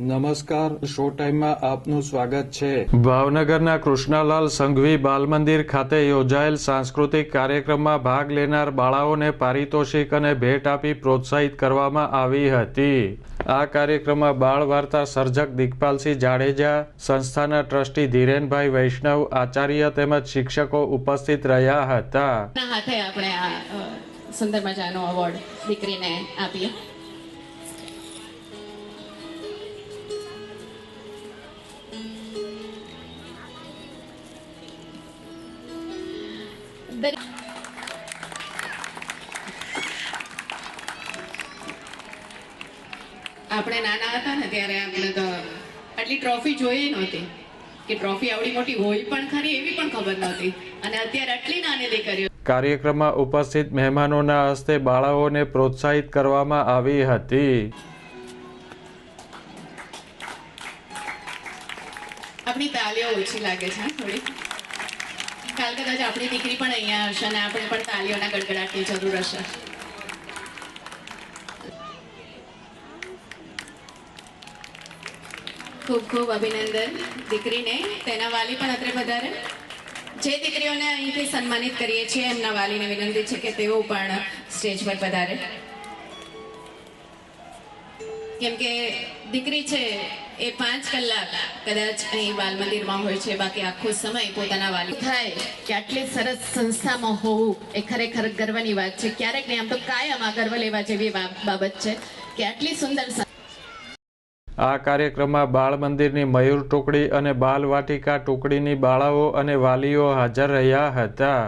નમસ્કાર શો ટાઈમમાં આપનું સ્વાગત છે. ભાવનગરના કૃષ્ણલાલ સંઘવી બાલ મંદિર ખાતે યોજાયેલ સાંસ્કૃતિક કાર્યક્રમમાં ભાગ લેનાર બાળાઓને પારિતોષિક અને ભેટ આપી પ્રોત્સાહિત કરવામાં આવી હતી. આ કાર્યક્રમમાં બાળ વાર્તા સર્જક દિગપાલસિંહ જાડેજા સંસ્થાના ટ્રસ્ટી ધીરેનભાઈ વૈષ્ણવ આચાર્ય તેમજ શિક્ષકો ઉપસ્થિત રહ્યા હતા. હાથે આપણે આ સુંદર મજાનો અવોર્ડ દીકરીને આપીએ. આપણે નાના હતા ને ત્યારે આપણે તો આટલી ટ્રોફી જોઈ નહોતી. કે ટ્રોફી આવડી મોટી હોય પણ ખરી એવી પણ ખબર નહોતી. અને અત્યારે આટલી નાની દીકરીઓ કાર્યક્રમમાં ઉપસ્થિત મહેમાનોના હસ્તે બાળાઓને પ્રોત્સાહિત કરવામાં આવી હતી. આપણી તાલીઓ ઓછી લાગે છે થોડી. કાલ કદાચ આપણી દીકરી પણ અહીંયા હશે અને આપણે પણ તાલીઓના ગડગડાટની જરૂર હશે. ખૂબ ખૂબ અભિનંદન દીકરીને, તેના વાલી પણ અત્રે વધારે. જે દીકરીઓને અહીંથી સન્માનિત કરીએ છીએ, એમના વાલીને વિનંતી છે કે તેઓ પણ સ્ટેજ પર પધારે. કેમ કે દીકરી છે એ પાંચ કલાક કદાચ અહીં બાલ મંદિરમાં હોય છે, બાકી આખો સમય પોતાના વાલી થાય કે આટલી સરસ સંસ્થામાં હોવું એ ખરેખર ગર્વની વાત છે. ક્યારેક નહીં, આમ તો કાયમ આ ગર્વ લેવા જેવી બાબત છે કે આટલી સુંદર આ કાર્યક્રમમાં બાળ મંદિરની મયુર ટુકડી અને બાલ વાટિકા ટુકડીની બાળાઓ અને વાલીઓ હાજર રહ્યા હતા.